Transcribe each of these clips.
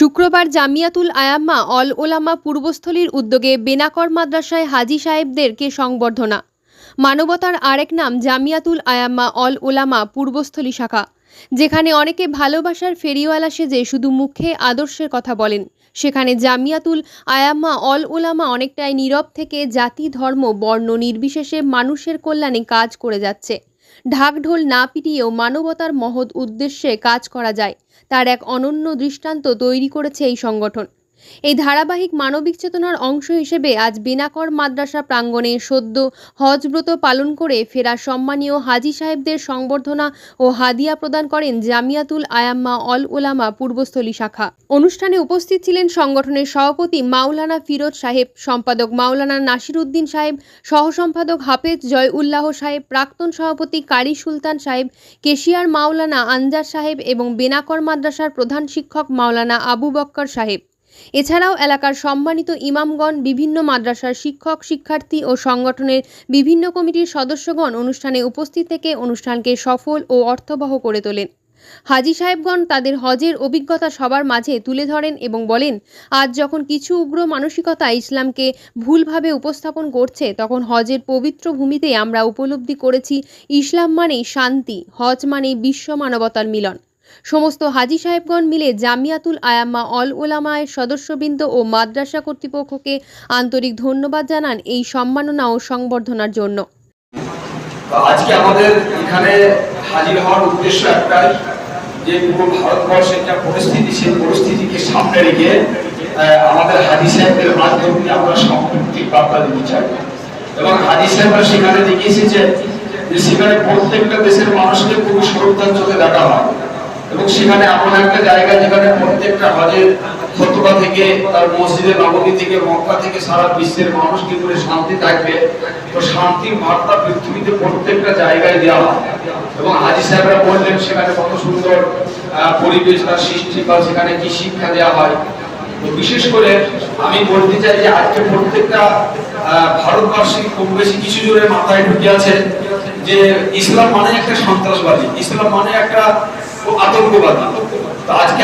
শুক্রবার জামিয়াতুল আয়াম্মা অল ওলামা পূর্বস্থলীর উদ্যোগে বেনাকর মাদ্রাসায় হাজি সাহেবদেরকে সংবর্ধনা। মানবতার আরেক নাম জামিয়াতুল আয়াম্মা অল ওলামা পূর্বস্থলী শাখা, যেখানে অনেকে ভালোবাসার ফেরিওয়ালা সেজে শুধু মুখে আদর্শের কথা বলেন। সেখানে জামিয়াতুল আয়াম্মা অল ওলামা অনেকটাই নীরব থেকে জাতি, ধর্ম, বর্ণ নির্বিশেষে মানুষের কল্যাণে কাজ করে যাচ্ছে। ঢাকঢোল না পিটিয়েও মানবতার মহৎ উদ্দেশ্যে কাজ করা যায়। তার এক অনন্য দৃষ্টান্ত তৈরি করেছে এই সংগঠন। এই ধারাবাহিক মানবিক চেতনার অংশ হিসেবে আজ বেনাকর মাদ্রাসা প্রাঙ্গণে সদ্য হজব্রত পালন করে ফেরা সম্মানীয় হাজি সাহেবদের সংবর্ধনা ও হাদিয়া প্রদান করেন জামিয়াতুল আয়াম্মা অল ওলামা পূর্বস্থলী শাখা। অনুষ্ঠানে উপস্থিত ছিলেন সংগঠনের সভাপতি মাওলানা ফিরোজ সাহেব, সম্পাদক মাওলানা নাসির উদ্দিন সাহেব, সহসম্পাদক হাফেজ জয় উল্লাহ সাহেব, প্রাক্তন সভাপতি কারি সুলতান সাহেব, কেশিয়ার মাওলানা আনজার সাহেব এবং বেনাকর মাদ্রাসার প্রধান শিক্ষক মাওলানা আবু বক্কর সাহেব। এছাড়াও এলাকার সম্মানিত ইমামগণ, বিভিন্ন মাদ্রাসার শিক্ষক, শিক্ষার্থী ও সংগঠনের বিভিন্ন কমিটির সদস্যগণ অনুষ্ঠানে উপস্থিত থেকে অনুষ্ঠানকে সফল ও অর্থবহ করে তোলেন। হাজি সাহেবগণ তাদের হজের অভিজ্ঞতা সবার মাঝে তুলে ধরেন এবং বলেন, আজ যখন কিছু উগ্র মানসিকতা ইসলামকে ভুলভাবে উপস্থাপন করছে, তখন হজের পবিত্র ভূমিতে আমরা উপলব্ধি করেছি, ইসলাম মানেই শান্তি, হজ মানেই বিশ্ব মানবতার মিলন। সমস্ত হাজি সাহেবগণ মিলে জামিয়াতুল আয়াম্মা অল ওলামায়ের সদস্যবৃন্দ ও মাদ্রাসা কর্তৃপক্ষকে আন্তরিক ধন্যবাদ জানান এই সম্মাননা ও সংবর্ধনার জন্য। আজকে আমাদের এখানে হাজির হওয়ার উদ্দেশ্য একটাই, যে পুরো ভারতবর্ষের যা পরিস্থিতি, সেই পরিস্থিতিকে সামনে রেখে আমাদের হাজি সাহেবদের মাধ্যমে আমরা সম্পৃক্তির বার্তা দিতে চাই। এবং হাজি সাহেবরা সেখানে দেখিয়েছে যে সেখানে প্রত্যেকটা দেশের মানুষকে খুবই শ্রদ্ধার চোখে দেখা হয়। এবং সেখানে এমন একটা জায়গা যেখানে প্রত্যেকটা হজের খতবা থেকে তার মসজিদে নবমী থেকে মক্কা থেকে সারা বিশ্বের মানুষ কি করে শান্তি থাকবে? তো শান্তির বার্তা পৃথিবীতে প্রত্যেকটা জায়গায় দেওয়া হয়। এবং হাজি সাহেবরা বললেন, সেখানে কত সুন্দর পরিবেশ তার সৃষ্টি বা সেখানে কি শিক্ষা দেওয়া হয়? তো বিশেষ করে আমি বলতে চাই যে আজকে প্রত্যেকটা ভারতবাসী কম বেশি কিছু জোরে মাথায় ঢুকে আছে যে ইসলাম মানে একটা সন্ত্রাসবাদী। ইসলাম মানে একটা আজকে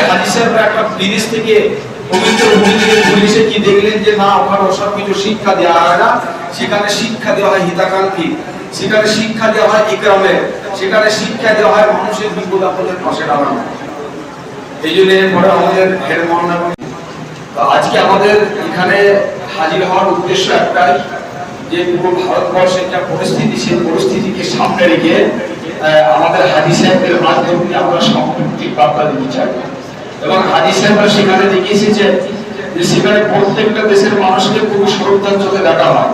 সেখানে শিক্ষা দেওয়া হয় হিতাকাঙ্ক্ষী। সেখানে শিক্ষা দেওয়া হয় ইকরামে সেখানে শিক্ষা দেওয়া হয় মানুষের বিপদ আপদের পাশে দাঁড়ানো। এই জন্য পরে আমাদের আজকে আমাদের এখানে হাজির হওয়ার উদ্দেশ্য একটাই যে, পুরো ভারতবর্ষের যা পরিস্থিতি, সেই পরিস্থিতিকে সামনে রেখে আমাদের হাজি সাহেবদের মাধ্যমে আমরা সম্পৃক্তির বার্তা চাই। এবং হাজি সাহেবরা সেখানে দেখিয়েছে যে সেখানে প্রত্যেকটা দেশের মানুষকে খুবই শ্রদ্ধার চোখে দেখা হয়।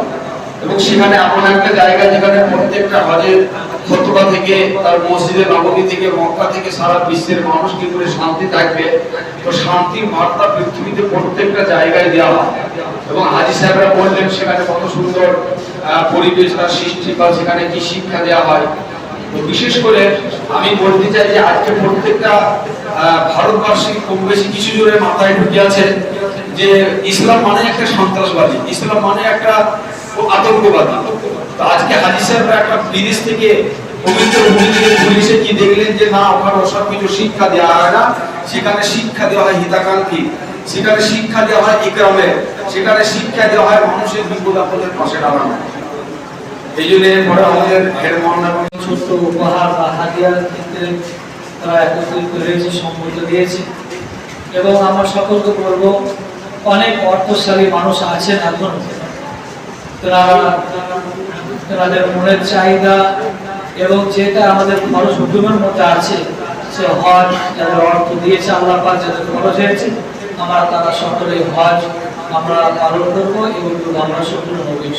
এবং সেখানে এমন একটা জায়গা যেখানে প্রত্যেকটা হজের খতবা থেকে, তার মসজিদে নবমী থেকে, মক্কা থেকে সারা বিশ্বের মানুষ কি করে শান্তি থাকবে। তো শান্তির বার্তা পৃথিবীতে প্রত্যেকটা জায়গায় দেওয়া হয়। এবং হাজি সাহেবরা বললেন, সেখানে কত সুন্দর পরিবেশ তার সৃষ্টি বা সেখানে কি শিক্ষা দেওয়া হয়। বিশেষ করে আমি বলতে চাই যে আজকে প্রত্যেকটা ভারতবাসী কম বেশি কিছু জোরে মাথায় ঢুকে আছে যে ইসলাম মানে একটা সন্ত্রাসবাদী, ইসলাম মানে একটা আতঙ্কবাদী। তো আজকে হাজি সাহেবরা একটা বিদেশ থেকে সেখানে শিক্ষা দেওয়া হয় হয় সেখানে শিক্ষা দেওয়া হয় মানুষের বিপদ আপদের পাশে দাঁড়ানো। এই জন্য আমাদের ছোট্ট উপহার বা হাতিয়ার ক্ষেত্রে তারা একত্রিত হয়েছে সম্মত দিয়েছে। এবং আমরা সকলকে অনেক অর্থশালী মানুষ আছেন এখন। তাদের মনের চাহিদা এবং যেটা আমাদের খরচ হুকুমের মধ্যে আছে, সে হজ যাদের অর্থ দিয়েছে আল্লাহ পাক, যাদের খরচ হয়েছে, আমরা তারা সকলে হজ, আমরা পালন করব এবং আমরা সকলে নবীন